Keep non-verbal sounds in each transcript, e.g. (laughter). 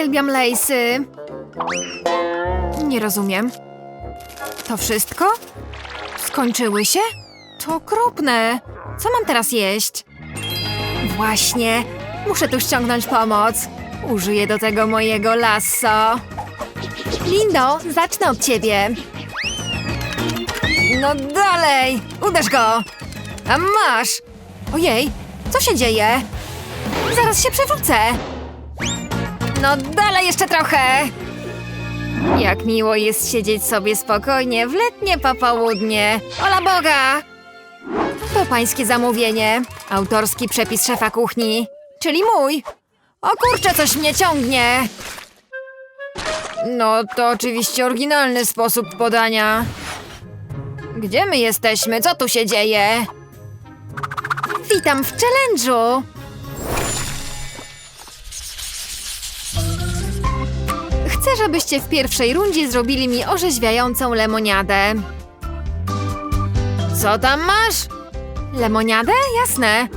Uwielbiam lejsy. Nie rozumiem. To wszystko? Skończyły się? To okropne. Co mam teraz jeść? Właśnie. Muszę tu ściągnąć pomoc. Użyję do tego mojego lasso. Lindo, zacznę od ciebie. No dalej! Uderz go! A masz! Ojej, co się dzieje? Zaraz się przewrócę! No dalej jeszcze trochę! Jak miło jest siedzieć sobie spokojnie w letnie popołudnie. Ola Boga! To pańskie zamówienie. Autorski przepis szefa kuchni. Czyli mój. O kurczę, coś mnie ciągnie. No to oczywiście oryginalny sposób podania. Gdzie my jesteśmy? Co tu się dzieje? Witam w challenge'u! Chcę, żebyście w pierwszej rundzie zrobili mi orzeźwiającą lemoniadę. Co tam masz? Lemoniadę? Jasne.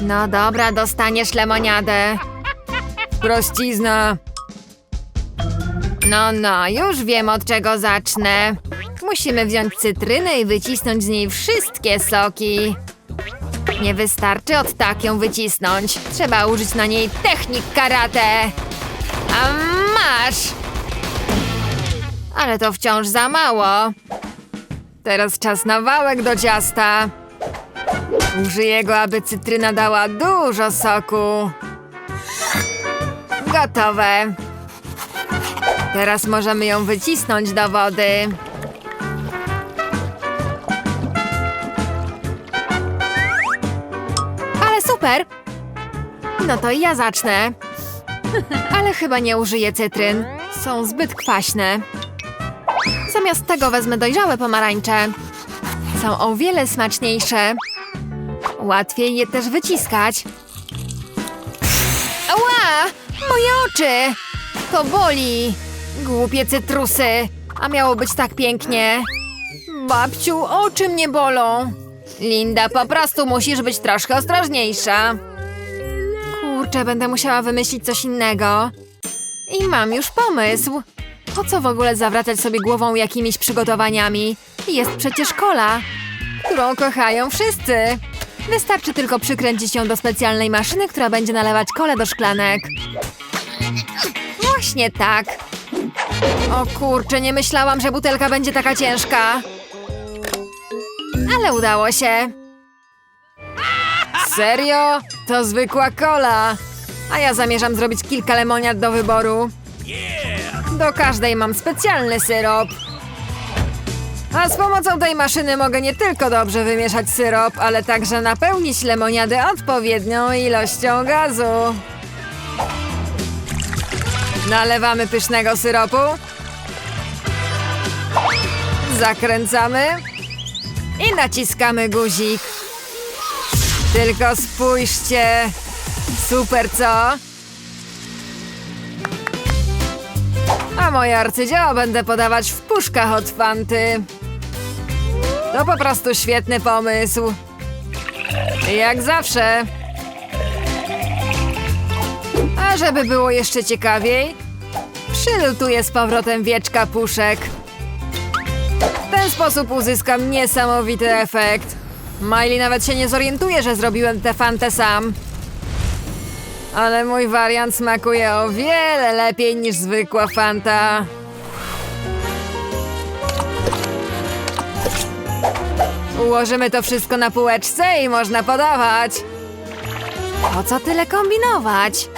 No dobra, dostaniesz lemoniadę. Prościzna. No, no, już wiem od czego zacznę. Musimy wziąć cytrynę i wycisnąć z niej wszystkie soki. Nie wystarczy od tak ją wycisnąć. Trzeba użyć na niej technik karate. A masz! Ale to wciąż za mało. Teraz czas na wałek do ciasta. Użyję go, aby cytryna dała dużo soku. Gotowe. Teraz możemy ją wycisnąć do wody. Ale super! No to ja zacznę. (laughs) Ale chyba nie użyję cytryn. Są zbyt kwaśne. Zamiast tego wezmę dojrzałe pomarańcze. Są o wiele smaczniejsze. Łatwiej je też wyciskać. Ała! Moje oczy! To boli! Głupie cytrusy! A miało być tak pięknie. Babciu, oczy mnie bolą. Linda, po prostu musisz być troszkę ostrożniejsza. Kurczę, będę musiała wymyślić coś innego. I mam już pomysł. Po co w ogóle zawracać sobie głową jakimiś przygotowaniami? Jest przecież kola, którą kochają wszyscy. Wystarczy tylko przykręcić ją do specjalnej maszyny, która będzie nalewać kole do szklanek. Właśnie tak. O kurczę, nie myślałam, że butelka będzie taka ciężka. Ale udało się. Serio? To zwykła kola. A ja zamierzam zrobić kilka lemoniad do wyboru. Do każdej mam specjalny syrop. A z pomocą tej maszyny mogę nie tylko dobrze wymieszać syrop, ale także napełnić lemoniady odpowiednią ilością gazu. Nalewamy pysznego syropu. Zakręcamy. I naciskamy guzik. Tylko spójrzcie. Super, co? Moje arcydzieło będę podawać w puszkach od fanty. To po prostu świetny pomysł. Jak zawsze. A żeby było jeszcze ciekawiej, przylutuję z powrotem wieczka puszek. W ten sposób uzyskam niesamowity efekt. Miley nawet się nie zorientuje, że zrobiłem tę fantę sam. Ale mój wariant smakuje o wiele lepiej niż zwykła fanta. Ułożymy to wszystko na półeczce i można podawać. Po co tyle kombinować?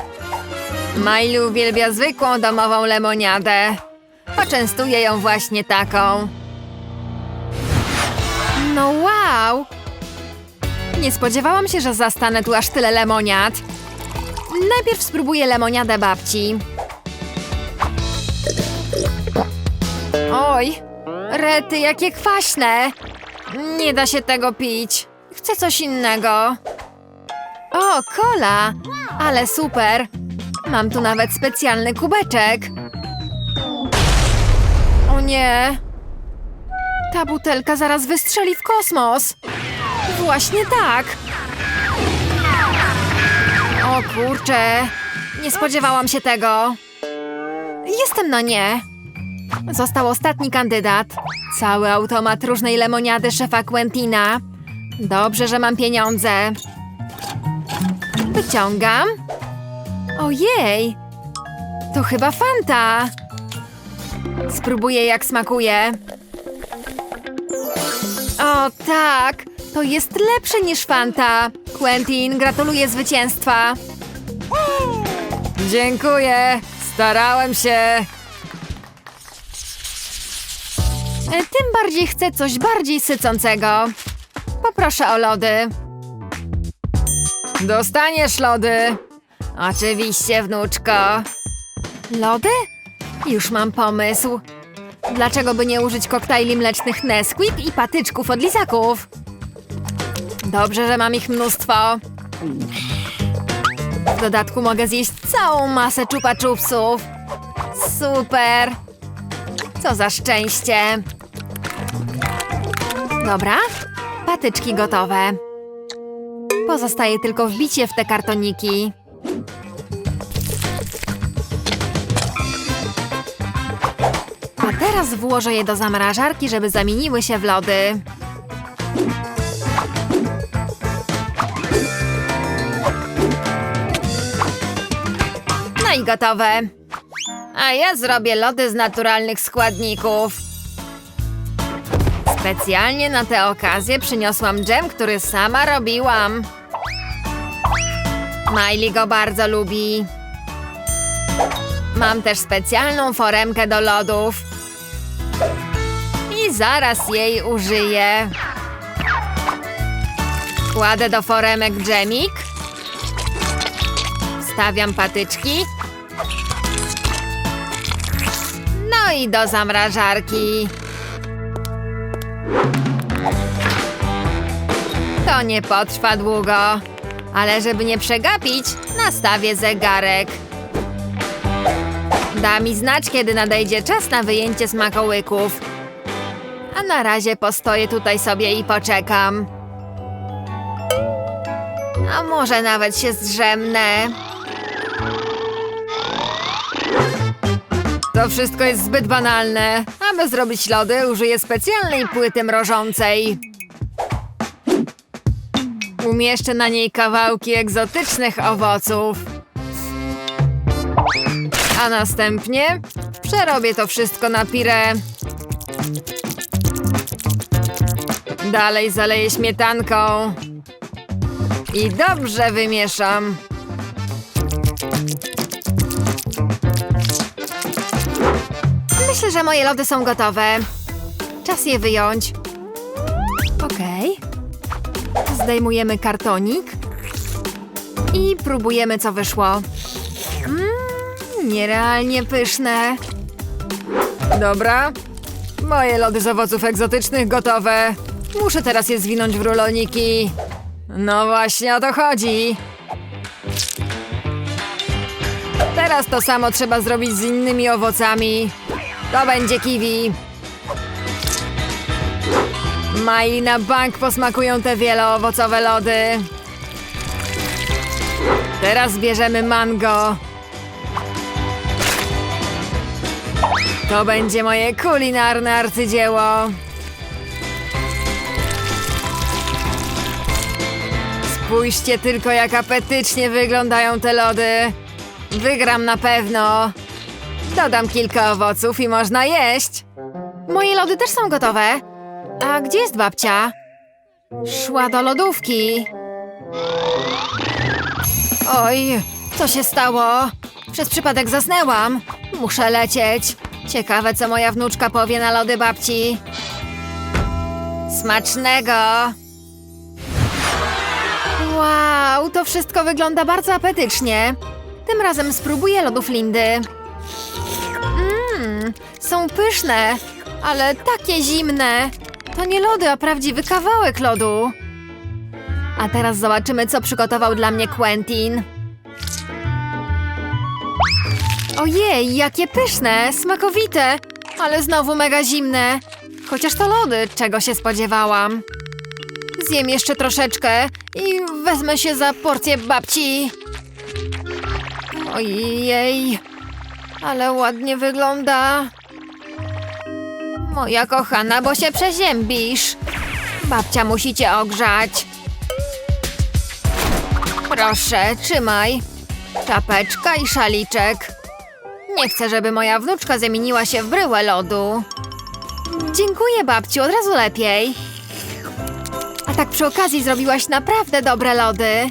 Miley uwielbia zwykłą domową lemoniadę. Poczęstuję ją właśnie taką. No wow! Nie spodziewałam się, że zastanę tu aż tyle lemoniad. Najpierw spróbuję lemoniadę babci. Oj, rety, jakie kwaśne! Nie da się tego pić. Chcę coś innego. O, kola! Ale super! Mam tu nawet specjalny kubeczek. O nie! Ta butelka zaraz wystrzeli w kosmos. Właśnie tak. Kurczę, nie spodziewałam się tego. jestem na nie. Został ostatni kandydat. Cały automat różnej lemoniady szefa Quentina. Dobrze, że mam pieniądze. Wyciągam. Ojej! To chyba Fanta. Spróbuję jak smakuje. O tak, to jest lepsze niż Fanta. Quentin, gratuluję zwycięstwa. Dziękuję, starałem się. E, Tym bardziej chcę coś bardziej sycącego. Poproszę o lody. Dostaniesz lody. Oczywiście, wnuczko. Lody? Już mam pomysł. Dlaczego by nie użyć koktajli mlecznych Nesquik i patyczków od lizaków? Dobrze, że mam ich mnóstwo. W dodatku mogę zjeść całą masę czupa. Super! Co za szczęście! Dobra, patyczki gotowe. Pozostaje tylko wbicie w te kartoniki. A teraz włożę je do zamrażarki, żeby zamieniły się w lody. No i gotowe. A ja zrobię lody z naturalnych składników. Specjalnie na tę okazję przyniosłam dżem, który sama robiłam. Miley go bardzo lubi. Mam też specjalną foremkę do lodów. I zaraz jej użyję. Kładę do foremek dżemik. Wstawiam patyczki. No i do zamrażarki. To nie potrwa długo. Ale żeby nie przegapić, nastawię zegarek. Da mi znać, kiedy nadejdzie czas na wyjęcie smakołyków. A na razie postoję tutaj sobie i poczekam. A może nawet się zdrzemnę. To wszystko jest zbyt banalne. Aby zrobić lody, użyję specjalnej płyty mrożącej. Umieszczę na niej kawałki egzotycznych owoców. A następnie przerobię to wszystko na pire. Dalej zaleję śmietanką. I dobrze wymieszam. Że moje lody są gotowe. Czas je wyjąć. Okej. Zdejmujemy kartonik. I próbujemy, co wyszło. Mmm, nierealnie pyszne. Dobra. Moje lody z owoców egzotycznych gotowe. Muszę teraz je zwinąć w ruloniki. No właśnie o to chodzi. Teraz to samo trzeba zrobić z innymi owocami. To będzie kiwi. Mai na bank posmakują te wieloowocowe lody. Teraz bierzemy mango. To będzie moje kulinarne arcydzieło. Spójrzcie tylko, jak apetycznie wyglądają te lody. Wygram na pewno. Dodam kilka owoców i można jeść. Moje lody też są gotowe. A gdzie jest babcia? Szła do lodówki. Oj, co się stało? Przez przypadek zasnęłam. Muszę lecieć. Ciekawe, co moja wnuczka powie na lody babci. Smacznego! Wow, to wszystko wygląda bardzo apetycznie. Tym razem spróbuję lodów Lindy. Mmm, są pyszne, ale takie zimne. To nie lody, a prawdziwy kawałek lodu. A teraz zobaczymy, co przygotował dla mnie Quentin. Ojej, jakie pyszne, smakowite, ale znowu mega zimne. Chociaż to lody, czego się spodziewałam. Zjem jeszcze troszeczkę i wezmę się za porcję babci. Ojej. Ale ładnie wygląda. Moja kochana, bo się przeziębisz. Babcia musi cię ogrzać. Proszę, trzymaj. Czapeczka i szaliczek. Nie chcę, żeby moja wnuczka zamieniła się w bryłę lodu. Dziękuję, babciu, od razu lepiej. A tak przy okazji zrobiłaś naprawdę dobre lody.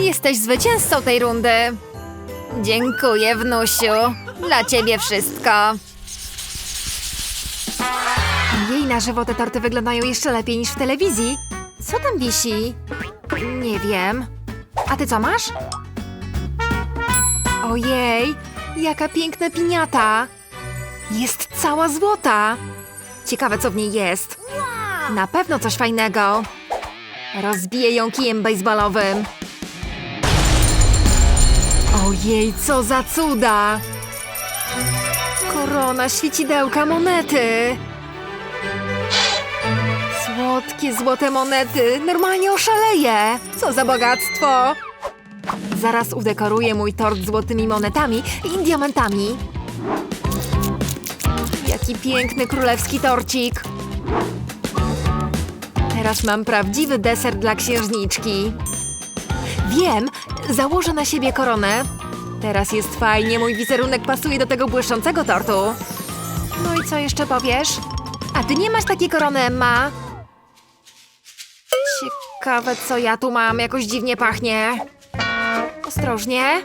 Jesteś zwycięzcą tej rundy. Dziękuję, wnusiu. Dla ciebie wszystko. Jej na żywo te torty wyglądają jeszcze lepiej niż w telewizji. Co tam wisi? Nie wiem. A ty co masz? Ojej, jaka piękna piniata. Jest cała złota. Ciekawe, co w niej jest. Na pewno coś fajnego. Rozbiję ją kijem baseballowym. Ojej, co za cuda! Korona, świecidełka, monety. Słodkie, złote monety. Normalnie oszaleję. Co za bogactwo. Zaraz udekoruję mój tort złotymi monetami i diamentami. Jaki piękny królewski torcik. Teraz mam prawdziwy deser dla księżniczki. Wiem, założę na siebie koronę. Teraz jest fajnie, mój wizerunek pasuje do tego błyszczącego tortu. No i co jeszcze powiesz? A ty nie masz takiej korony, Emma? Ciekawe, co ja tu mam. Jakoś dziwnie pachnie. Ostrożnie.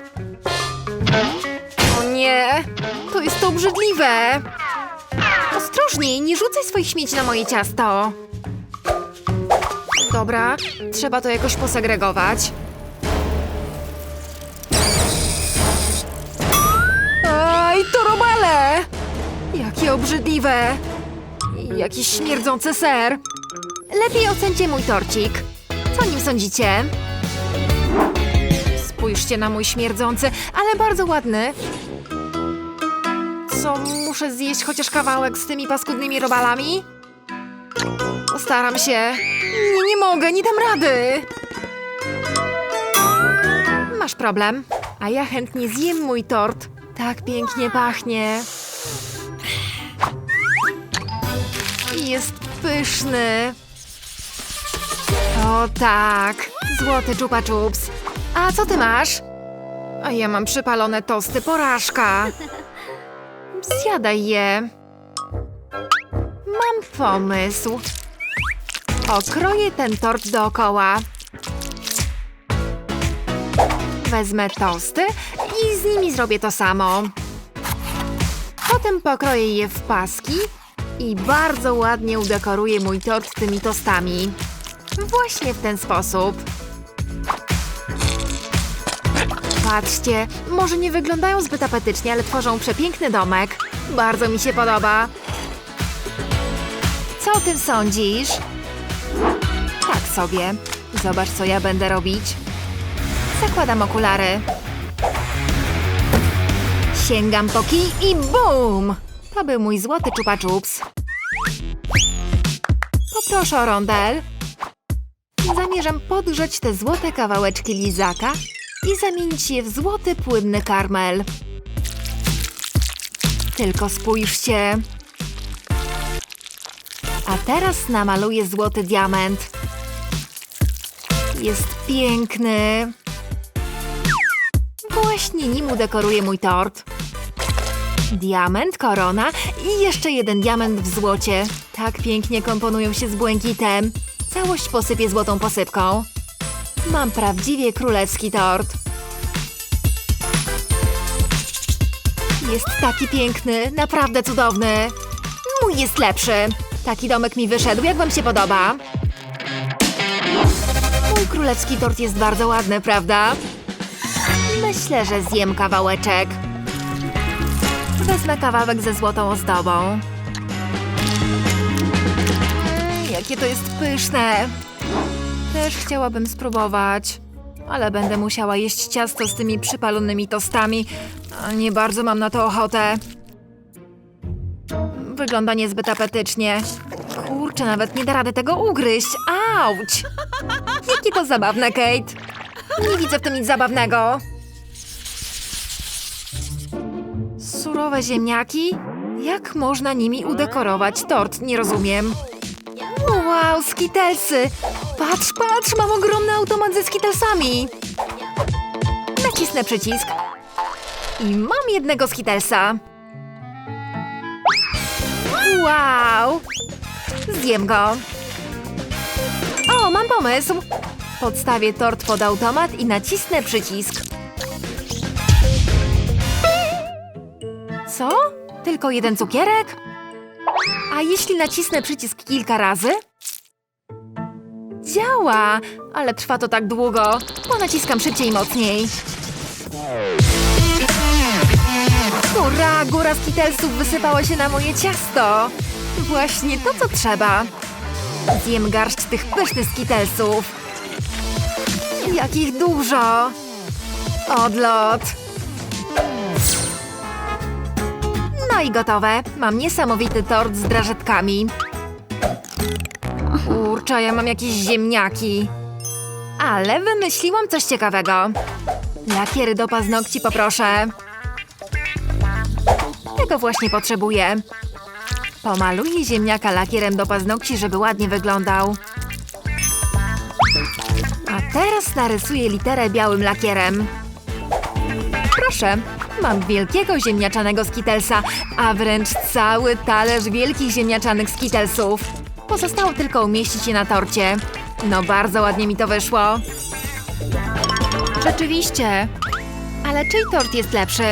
O nie, to jest to obrzydliwe. Ostrożniej, nie rzucaj swoich śmieci na moje ciasto. Dobra, trzeba to jakoś posegregować. Jakie obrzydliwe! Jakiś śmierdzący ser. Lepiej ocencie mój torcik. Co o nim sądzicie? Spójrzcie na mój śmierdzący, ale bardzo ładny. Co, muszę zjeść chociaż kawałek z tymi paskudnymi robalami? Postaram się. Nie, nie mogę, nie dam rady. Masz problem, a ja chętnie zjem mój tort. Tak pięknie pachnie. Jest pyszny. O tak, złoty czupa czups. A co ty masz? A ja mam przypalone tosty, porażka. Zjadaj je. Mam pomysł. Okroję ten tort dookoła. Wezmę tosty i z nimi zrobię to samo. Potem pokroję je w paski i bardzo ładnie udekoruję mój tort tymi tostami. Właśnie w ten sposób. Patrzcie, może nie wyglądają zbyt apetycznie, ale tworzą przepiękny domek. Bardzo mi się podoba. Co o tym sądzisz? Tak sobie. Zobacz, co ja będę robić. Zakładam okulary. Sięgam po kij i bum! To był mój złoty czupa czups. Poproszę o rondel. Zamierzam podgrzać te złote kawałeczki lizaka i zamienić je w złoty płynny karmel. Tylko spójrzcie. A teraz namaluję złoty diament. Jest piękny. Właśnie nim udekoruję mój tort. Diament, korona i jeszcze jeden diament w złocie. Tak pięknie komponują się z błękitem. Całość posypię złotą posypką. Mam prawdziwie królewski tort. Jest taki piękny, naprawdę cudowny. Mój jest lepszy. Taki domek mi wyszedł, jak wam się podoba? Mój królewski tort jest bardzo ładny, prawda? Myślę, że zjem kawałeczek. Wezmę kawałek ze złotą ozdobą. Mm, jakie to jest pyszne! Też chciałabym spróbować, ale będę musiała jeść ciasto z tymi przypalonymi tostami. Nie bardzo mam na to ochotę. Wygląda niezbyt apetycznie. Kurczę, nawet nie da rady tego ugryźć. Auć! Jakie to zabawne, Kate. Nie widzę w tym nic zabawnego. Surowe ziemniaki? Jak można nimi udekorować tort? Nie rozumiem. Wow, skitelsy! Patrz, patrz, mam ogromny automat ze skitelsami! Nacisnę przycisk. I mam jednego skitelsa. Wow! Zjem go. O, mam pomysł. Podstawię tort pod automat i nacisnę przycisk. Co? Tylko jeden cukierek? A jeśli nacisnę przycisk kilka razy? Działa, ale trwa to tak długo, bo naciskam szybciej i mocniej. Hurra, góra skitelsów wysypała się na moje ciasto. Właśnie to, co trzeba. Zjem garść tych pysznych skitelsów. Jakich dużo! Odlot! No i gotowe. Mam niesamowity tort z drażetkami. Kurczę, ja mam jakieś ziemniaki. Ale wymyśliłam coś ciekawego. Lakiery do paznokci poproszę. Tego właśnie potrzebuję. Pomaluję ziemniaka lakierem do paznokci, żeby ładnie wyglądał. A teraz narysuję literę białym lakierem. Proszę, mam wielkiego ziemniaczanego skitelsa, a wręcz cały talerz wielkich ziemniaczanych skitelsów. Pozostało tylko umieścić je na torcie. No bardzo ładnie mi to wyszło. Rzeczywiście. Ale czyj tort jest lepszy?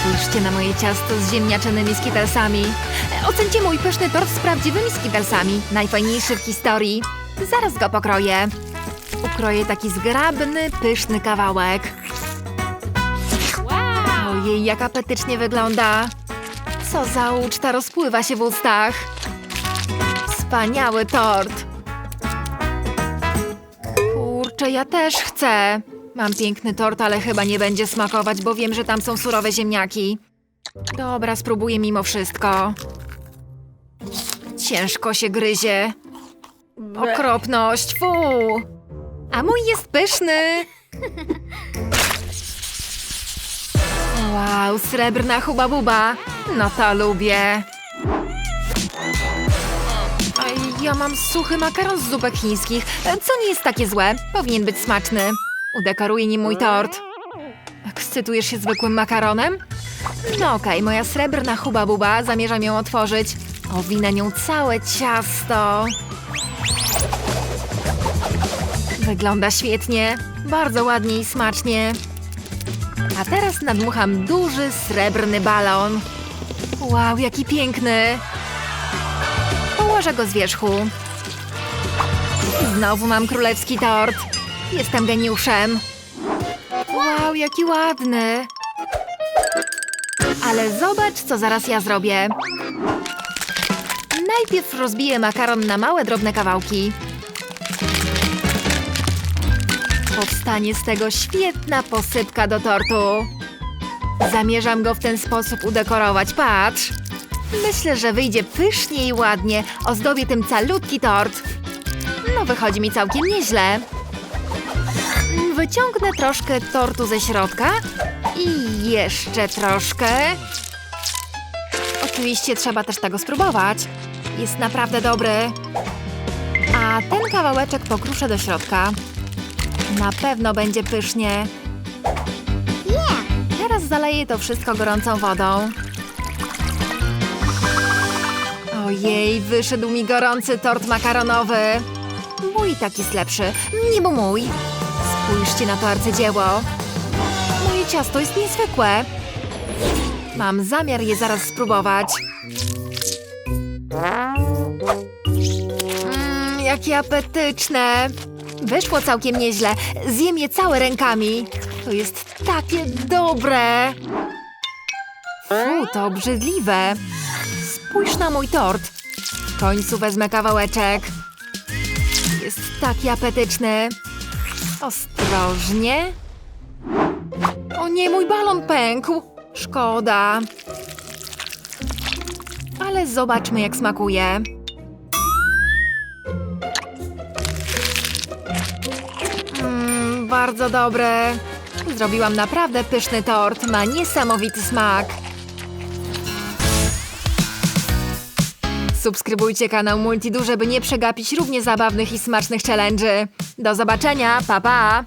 Spójrzcie na moje ciasto z ziemniaczanymi skitelsami. Ocencie mój pyszny tort z prawdziwymi skitelsami. Najfajniejszy w historii. Zaraz go pokroję. Ukroję taki zgrabny, pyszny kawałek. Ojej, jak apetycznie wygląda. Co za uczta rozpływa się w ustach. Wspaniały tort. Kurczę, ja też chcę. Mam piękny tort, ale chyba nie będzie smakować, bo wiem, że tam są surowe ziemniaki. Dobra, spróbuję mimo wszystko. Ciężko się gryzie. Okropność, fu! A mój jest pyszny! (laughs) Wow, srebrna huba buba. No to lubię. A ja mam suchy makaron z zupek chińskich, co nie jest takie złe. Powinien być smaczny. Udekoruję nim mój tort. Ekscytujesz się zwykłym makaronem? No okej, moja srebrna huba buba, zamierzam ją otworzyć. Owinę nią całe ciasto. Wygląda świetnie, bardzo ładnie i smacznie. A teraz nadmucham duży, srebrny balon. Wow, jaki piękny! Położę go z wierzchu. Znowu mam królewski tort. Jestem geniuszem. Wow, jaki ładny! Ale zobacz, co zaraz ja zrobię. Najpierw rozbiję makaron na małe, drobne kawałki. Powstanie z tego świetna posypka do tortu. Zamierzam go w ten sposób udekorować. Patrz! Myślę, że wyjdzie pysznie i ładnie. Ozdobię tym calutki tort. No, wychodzi mi całkiem nieźle. Wyciągnę troszkę tortu ze środka i jeszcze troszkę. Oczywiście trzeba też tego spróbować. Jest naprawdę dobry. A ten kawałeczek pokruszę do środka. Na pewno będzie pysznie. Teraz zaleję to wszystko gorącą wodą. Ojej, wyszedł mi gorący tort makaronowy. Mój tak jest lepszy. Niby mój. Spójrzcie na to arcydzieło. Moje ciasto jest niezwykłe. Mam zamiar je zaraz spróbować. Mmm, jakie apetyczne. Wyszło całkiem nieźle. Zjem je całe rękami. To jest takie dobre. Fu, to obrzydliwe. Spójrz na mój tort. W końcu wezmę kawałeczek. Jest taki apetyczny. Ostrożnie. O nie, mój balon pękł. Szkoda. Ale zobaczmy, jak smakuje. bardzo dobre. Zrobiłam naprawdę pyszny tort. Ma niesamowity smak. Subskrybujcie kanał Multidu, żeby nie przegapić równie zabawnych i smacznych challenge'y. Do zobaczenia, pa pa!